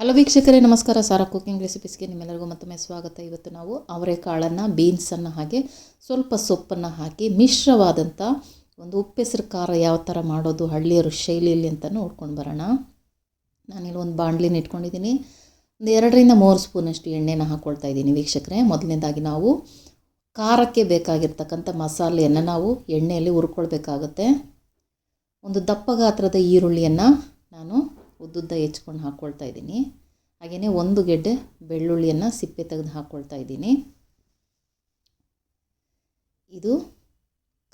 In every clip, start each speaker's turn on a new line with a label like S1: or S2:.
S1: Hello ವೀಕ್ಷಕರೇ, ನಮಸ್ಕಾರ. Sara cooking ರೆಸಿಪೀಸ್ಗೆ ನಿಮ್ಮೆಲ್ಲರಿಗೂ ಮತ್ತೊಮ್ಮೆ ಸ್ವಾಗತ. ಇವತ್ತು ನಾವು ಅವರೆಕಾಳನ್ನು, ಬೀನ್ಸನ್ನು ಹಾಗೆ ಸ್ವಲ್ಪ ಸೊಪ್ಪನ್ನು ಹಾಕಿ ಮಿಶ್ರವಾದಂಥ ಒಂದು ಉಪ್ಪೆಸರು ಖಾರ ಯಾವ ಥರ ಮಾಡೋದು ಹಳ್ಳಿಯರು ಶೈಲಿಯಲ್ಲಿ ಅಂತ ನೋಡ್ಕೊಂಡು ಬರೋಣ. ನಾನಿಲ್ಲಿ ಒಂದು ಬಾಣಲಿನ ಇಟ್ಕೊಂಡಿದ್ದೀನಿ. ಒಂದು ಎರಡರಿಂದ ಮೂರು ಸ್ಪೂನಷ್ಟು ಎಣ್ಣೆನ ಹಾಕ್ಕೊಳ್ತಾ ಇದ್ದೀನಿ ವೀಕ್ಷಕರೇ. ಮೊದಲನೇದಾಗಿ ನಾವು ಖಾರಕ್ಕೆ ಬೇಕಾಗಿರ್ತಕ್ಕಂಥ ಮಸಾಲೆಯನ್ನು ನಾವು ಎಣ್ಣೆಯಲ್ಲಿ ಹುರ್ಕೊಳ್ಬೇಕಾಗುತ್ತೆ. ಒಂದು ದಪ್ಪ ಗಾತ್ರದ ಈರುಳ್ಳಿಯನ್ನು ನಾನು ಉದ್ದುದ್ದ ಹೆಚ್ಕೊಂಡು ಹಾಕ್ಕೊಳ್ತಾ ಇದ್ದೀನಿ. ಹಾಗೆಯೇ ಒಂದು ಗೆಡ್ಡೆ ಬೆಳ್ಳುಳ್ಳಿಯನ್ನು ಸಿಪ್ಪೆ ತೆಗೆದು ಹಾಕ್ಕೊಳ್ತಾ ಇದ್ದೀನಿ. ಇದು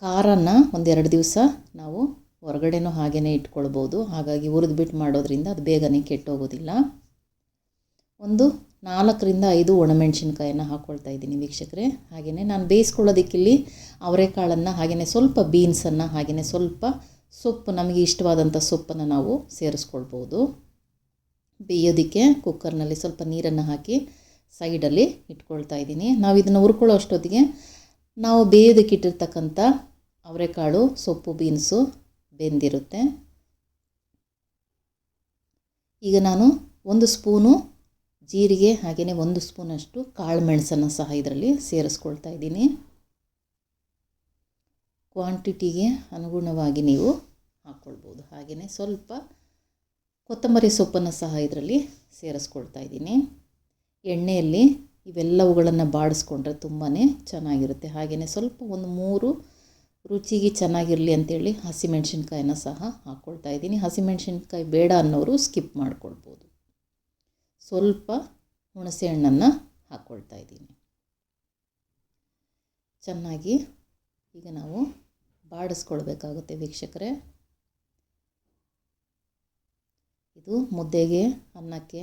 S1: ಖಾರನ ಒಂದೆರಡು ದಿವಸ ನಾವು ಹೊರಗಡೆನೂ ಹಾಗೆಯೇ ಇಟ್ಕೊಳ್ಬೋದು. ಹಾಗಾಗಿ ಹುರಿದ್ಬಿಟ್ಟು ಮಾಡೋದ್ರಿಂದ ಅದು ಬೇಗನೆ ಕೆಟ್ಟೋಗೋದಿಲ್ಲ. ಒಂದು ನಾಲ್ಕರಿಂದ ಐದು ಒಣಮೆಣಸಿನ್ಕಾಯನ್ನು ಹಾಕ್ಕೊಳ್ತಾ ಇದ್ದೀನಿ ವೀಕ್ಷಕರೇ. ಹಾಗೆಯೇ ನಾನು ಬೇಯಿಸ್ಕೊಳ್ಳೋದಕ್ಕಿಲ್ಲಿ ಅವರೆಕಾಳನ್ನು ಹಾಗೆಯೇ ಸ್ವಲ್ಪ ಬೀನ್ಸನ್ನು ಹಾಗೆಯೇ ಸ್ವಲ್ಪ ಸೊಪ್ಪು, ನಮಗೆ ಇಷ್ಟವಾದಂಥ ಸೊಪ್ಪನ್ನು ನಾವು ಸೇರಿಸ್ಕೊಳ್ಬೋದು. ಬೇಯೋದಕ್ಕೆ ಕುಕ್ಕರ್ನಲ್ಲಿ ಸ್ವಲ್ಪ ನೀರನ್ನು ಹಾಕಿ ಸೈಡಲ್ಲಿ ಇಟ್ಕೊಳ್ತಾ ಇದ್ದೀನಿ. ನಾವು ಇದನ್ನು ಹುರ್ಕೊಳ್ಳೋ ಅಷ್ಟೊತ್ತಿಗೆ ನಾವು ಬೇಯೋದಕ್ಕೆ ಇಟ್ಟಿರ್ತಕ್ಕಂಥ ಅವರೆಕಾಳು, ಸೊಪ್ಪು, ಬೀನ್ಸು ಬೆಂದಿರುತ್ತೆ. ಈಗ ನಾನು ಒಂದು ಸ್ಪೂನು ಜೀರಿಗೆ, ಹಾಗೆಯೇ ಒಂದು ಸ್ಪೂನಷ್ಟು ಕಾಳು ಮೆಣಸನ್ನು ಸಹ ಇದರಲ್ಲಿ ಸೇರಿಸ್ಕೊಳ್ತಾ ಇದ್ದೀನಿ. ಕ್ವಾಂಟಿಟಿಗೆ ಅನುಗುಣವಾಗಿ ನೀವು ಹಾಕ್ಕೊಳ್ಬೋದು ಹಾಗೆಯೇ ಸ್ವಲ್ಪ ಕೊತ್ತಂಬರಿ ಸೊಪ್ಪನ್ನು ಸಹ ಇದರಲ್ಲಿ ಸೇರಿಸ್ಕೊಳ್ತಾ ಇದ್ದೀನಿ. ಎಣ್ಣೆಯಲ್ಲಿ ಇವೆಲ್ಲವುಗಳನ್ನು ಬಾಡಿಸ್ಕೊಂಡ್ರೆ ತುಂಬಾ ಚೆನ್ನಾಗಿರುತ್ತೆ. ಹಾಗೆಯೇ ಸ್ವಲ್ಪ ಒಂದು ಮೂರು ರುಚಿಗೆ ಚೆನ್ನಾಗಿರಲಿ ಅಂತೇಳಿ ಹಸಿಮೆಣ್ಸಿನ್ಕಾಯಿನ ಸಹ ಹಾಕ್ಕೊಳ್ತಾ ಇದ್ದೀನಿ. ಹಸಿಮೆಣ್ಸಿನ್ಕಾಯಿ ಬೇಡ ಅನ್ನೋರು ಸ್ಕಿಪ್ ಮಾಡ್ಕೊಳ್ಬೋದು. ಸ್ವಲ್ಪ ಹುಣಸೆ ಹಣ್ಣನ್ನು ಹಾಕ್ಕೊಳ್ತಾ ಇದ್ದೀನಿ. ಚೆನ್ನಾಗಿ ಈಗ ನಾವು ಬಾಡಿಸ್ಕೊಳ್ಬೇಕಾಗುತ್ತೆ ವೀಕ್ಷಕರೇ. ಇದು ಮುದ್ದೆಗೆ, ಅನ್ನಕ್ಕೆ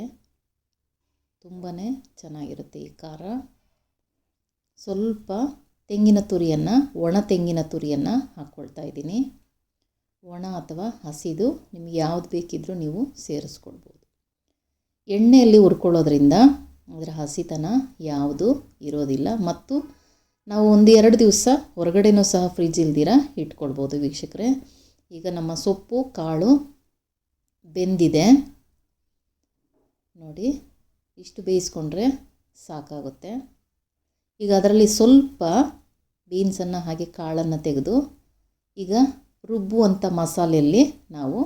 S1: ತುಂಬಾ ಚೆನ್ನಾಗಿರುತ್ತೆ ಈ ಖಾರ. ಸ್ವಲ್ಪ ತೆಂಗಿನ ತುರಿಯನ್ನು, ಒಣ ತೆಂಗಿನ ತುರಿಯನ್ನು ಹಾಕ್ಕೊಳ್ತಾ ಇದ್ದೀನಿ. ಒಣ ಅಥವಾ ಹಸಿದು ನಿಮಗೆ ಯಾವುದು ಬೇಕಿದ್ರೂ ನೀವು ಸೇರಿಸ್ಕೊಳ್ಬೋದು ಎಣ್ಣೆಯಲ್ಲಿ ಹುರ್ಕೊಳ್ಳೋದ್ರಿಂದ ಅದರ ಹಸಿತನ ಯಾವುದು ಇರೋದಿಲ್ಲ. ಮತ್ತು ನಾವು ಒಂದು ಎರಡು ದಿವಸ ಹೊರಗಡೆನೂ ಸಹ ಫ್ರಿಜ್ ಇಲ್ದಿರ ಇಟ್ಕೊಳ್ಬೋದು ವೀಕ್ಷಕರೇ. ಈಗ ನಮ್ಮ ಸೊಪ್ಪು, ಕಾಳು ಬೆಂದಿದೆ. ನೋಡಿ, ಇಷ್ಟು ಬೇಯಿಸ್ಕೊಂಡ್ರೆ ಸಾಕಾಗುತ್ತೆ. ಈಗ ಅದರಲ್ಲಿ ಸ್ವಲ್ಪ ಬೀನ್ಸನ್ನು ಹಾಗೆ ಕಾಳನ್ನು ತೆಗೆದು, ಈಗ ರುಬ್ಬುವಂಥ ಮಸಾಲೆಯಲ್ಲಿ ನಾವು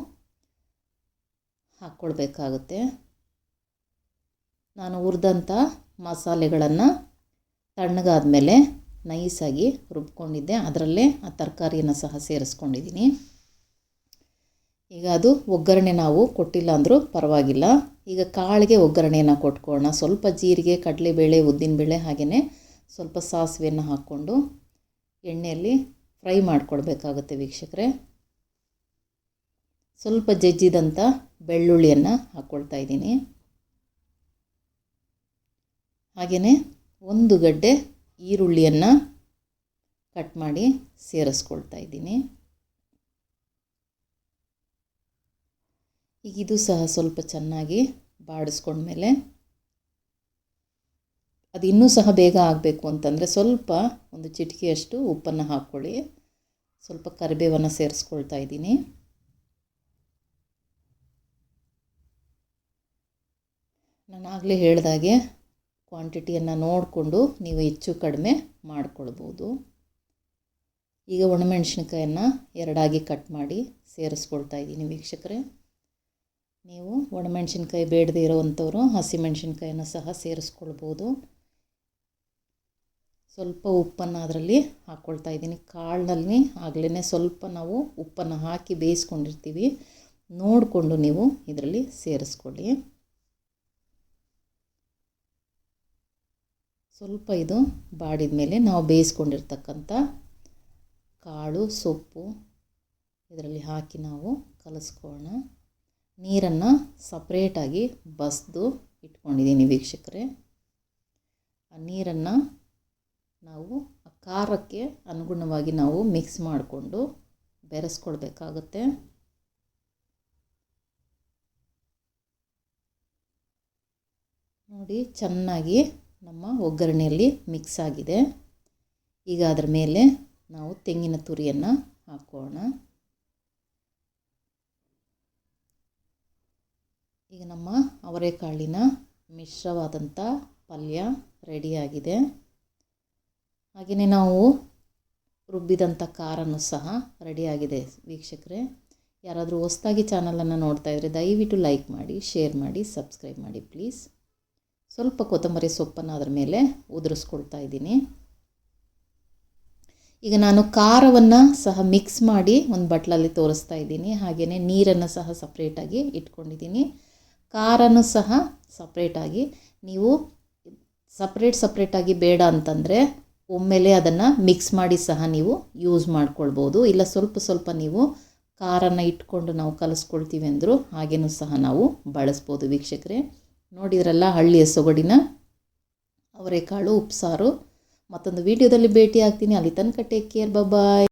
S1: ಹಾಕ್ಕೊಳ್ಬೇಕಾಗುತ್ತೆ. ನಾನು ಹುರಿದಂಥ ಮಸಾಲೆಗಳನ್ನು ತಣ್ಣಗಾದ ಮೇಲೆ ನೈಸಾಗಿ ರುಬ್ಕೊಂಡಿದ್ದೆ. ಅದರಲ್ಲೇ ಆ ತರಕಾರಿಯನ್ನು ಸಹ ಸೇರಿಸ್ಕೊಂಡಿದ್ದೀನಿ. ಈಗ ಅದು ಒಗ್ಗರಣೆ ನಾವು ಕೊಟ್ಟಿಲ್ಲ ಅಂದರೂ ಪರವಾಗಿಲ್ಲ. ಈಗ ಕಾಳಿಗೆ ಒಗ್ಗರಣೆಯನ್ನು ಕೊಟ್ಕೊಳ್ಳೋಣ. ಸ್ವಲ್ಪ ಜೀರಿಗೆ, ಕಡಲೆಬೇಳೆ, ಉದ್ದಿನಬೇಳೆ ಹಾಗೆಯೇ ಸ್ವಲ್ಪ ಸಾಸಿವೆಯನ್ನು ಹಾಕ್ಕೊಂಡು ಎಣ್ಣೆಯಲ್ಲಿ ಫ್ರೈ ಮಾಡ್ಕೊಳ್ಬೇಕಾಗುತ್ತೆ ವೀಕ್ಷಕರೇ. ಸ್ವಲ್ಪ ಜಜ್ಜಿದಂಥ ಬೆಳ್ಳುಳ್ಳಿಯನ್ನು ಹಾಕ್ಕೊಳ್ತಾ ಇದ್ದೀನಿ. ಹಾಗೆಯೇ ಒಂದು ಗಡ್ಡೆ ಈರುಳ್ಳಿಯನ್ನು ಕಟ್ ಮಾಡಿ ಸೇರಿಸ್ಕೊಳ್ತಾ ಇದ್ದೀನಿ. ಈಗ ಇದು ಸಹ ಸ್ವಲ್ಪ ಚೆನ್ನಾಗಿ ಬಾಡಿಸ್ಕೊಂಡ್ಮೇಲೆ ಅದು ಇನ್ನೂ ಸಹ ಬೇಗ ಆಗಬೇಕು ಅಂತಂದರೆ ಸ್ವಲ್ಪ ಒಂದು ಚಿಟಿಕೆಯಷ್ಟು ಉಪ್ಪನ್ನು ಹಾಕ್ಕೊಳ್ಳಿ. ಸ್ವಲ್ಪ ಕರಿಬೇವನ್ನು ಸೇರಿಸ್ಕೊಳ್ತಾ ಇದ್ದೀನಿ. ನಾನು ಆಗಲೇ ಹೇಳಿದಾಗೆ ಕ್ವಾಂಟಿಟಿಯನ್ನು ನೋಡಿಕೊಂಡು ನೀವು ಹೆಚ್ಚು ಕಡಿಮೆ ಮಾಡ್ಕೊಳ್ಬೋದು. ಈಗ ಒಣಮೆಣ್ಸಿನ್ಕಾಯನ್ನು ಎರಡಾಗಿ ಕಟ್ ಮಾಡಿ ಸೇರಿಸ್ಕೊಳ್ತಾ ಇದ್ದೀನಿ ವೀಕ್ಷಕರೇ. ನೀವು ಒಣಮೆಣ್ಸಿನ್ಕಾಯಿ ಬೇಡದೇ ಇರೋವಂಥವ್ರು ಹಸಿಮೆಣಸಿನ್ಕಾಯನ್ನು ಸಹ ಸೇರಿಸ್ಕೊಳ್ಬೋದು. ಸ್ವಲ್ಪ ಉಪ್ಪನ್ನು ಅದರಲ್ಲಿ ಹಾಕ್ಕೊಳ್ತಾ ಇದ್ದೀನಿ. ಕಾಳಿನಲ್ಲಿ ಆಗಲೇ ಸ್ವಲ್ಪ ನಾವು ಉಪ್ಪನ್ನು ಹಾಕಿ ಬೇಯಿಸ್ಕೊಂಡಿರ್ತೀವಿ. ನೋಡಿಕೊಂಡು ನೀವು ಇದರಲ್ಲಿ ಸೇರಿಸ್ಕೊಳ್ಳಿ. ಸ್ವಲ್ಪ ಇದು ಬಾಡಿದ ಮೇಲೆ ನಾವು ಬೇಯಿಸ್ಕೊಂಡಿರ್ತಕ್ಕಂಥ ಕಾಳು, ಸೊಪ್ಪು ಇದರಲ್ಲಿ ಹಾಕಿ ನಾವು ಕಲಿಸ್ಕೊಳ್ಳೋಣ. ನೀರನ್ನು ಸಪ್ರೇಟಾಗಿ ಬಸ್ದು ಇಟ್ಕೊಂಡಿದ್ದೀನಿ ವೀಕ್ಷಕರೇ. ಆ ನೀರನ್ನು ನಾವು ಆ ಖಾರಕ್ಕೆ ಅನುಗುಣವಾಗಿ ನಾವು ಮಿಕ್ಸ್ ಮಾಡಿಕೊಂಡು ಬೆರೆಸ್ಕೊಳ್ಬೇಕಾಗುತ್ತೆ ನೋಡಿ, ಚೆನ್ನಾಗಿ ನಮ್ಮ ಒಗ್ಗರಣೆಯಲ್ಲಿ ಮಿಕ್ಸ್ ಆಗಿದೆ. ಈಗ ಅದರ ಮೇಲೆ ನಾವು ತೆಂಗಿನ ತುರಿಯನ್ನು ಹಾಕೋಣ. ಈಗ ನಮ್ಮ ಅವರೆಕಾಳಿನ ಮಿಶ್ರವಾದಂಥ ಪಲ್ಯ ರೆಡಿಯಾಗಿದೆ ಹಾಗೆಯೇ ನಾವು ರುಬ್ಬಿದಂಥ ಖಾರನೂ ಸಹ ರೆಡಿಯಾಗಿದೆ ವೀಕ್ಷಕರೇ. ಯಾರಾದರೂ ಹೊಸ್ದಾಗಿ ಚಾನಲನ್ನು ನೋಡ್ತಾ ಇದ್ದರೆ ದಯವಿಟ್ಟು ಲೈಕ್ ಮಾಡಿ ಶೇರ್ ಮಾಡಿ ಸಬ್ಸ್ಕ್ರೈಬ್ ಮಾಡಿ ಪ್ಲೀಸ್ ಸ್ವಲ್ಪ ಕೊತ್ತಂಬರಿ ಸೊಪ್ಪನ್ನು ಅದರ ಮೇಲೆ ಉದುರಿಸ್ಕೊಳ್ತಾ ಇದ್ದೀನಿ. ಈಗ ನಾನು ಖಾರವನ್ನು ಸಹ ಮಿಕ್ಸ್ ಮಾಡಿ ಒಂದು ಬಟ್ಲಲ್ಲಿ ತೋರಿಸ್ತಾ ಇದ್ದೀನಿ. ಹಾಗೆಯೇ ನೀರನ್ನು ಸಹ ಸಪ್ರೇಟಾಗಿ ಇಟ್ಕೊಂಡಿದ್ದೀನಿ. ಖಾರನೂ ಸಹ ಸಪ್ರೇಟಾಗಿ ನೀವು ಸಪ್ರೇಟ್ ಸಪ್ರೇಟಾಗಿ ಬೇಡ ಅಂತಂದರೆ ಒಮ್ಮೆಲೆ ಅದನ್ನು ಮಿಕ್ಸ್ ಮಾಡಿ ಸಹ ನೀವು ಯೂಸ್ ಮಾಡ್ಕೊಳ್ಬೋದು. ಇಲ್ಲ ಸ್ವಲ್ಪ ಸ್ವಲ್ಪ ನೀವು ಖಾರನ ಇಟ್ಕೊಂಡು ನಾವು ಕಲಿಸ್ಕೊಳ್ತೀವಿ ಅಂದರೂ ಹಾಗೇನೂ ಸಹ ನಾವು ಬಳಸ್ಬೋದು ವೀಕ್ಷಕರೇ. ನೋಡಿದ್ರಲ್ಲ ಹಳ್ಳಿಯ ಸೊಗಡಿನ? ಅವರೆಕಾಳು ಉಪ್ಸಾರು. ಮತ್ತೊಂದು ವಿಡಿಯೋದಲ್ಲಿ ಭೇಟಿ ಆಗ್ತೀನಿ ಅಲ್ಲಿ ತನಕ ಟೇಕ್ ಕೇರ್ ಬಾಯ್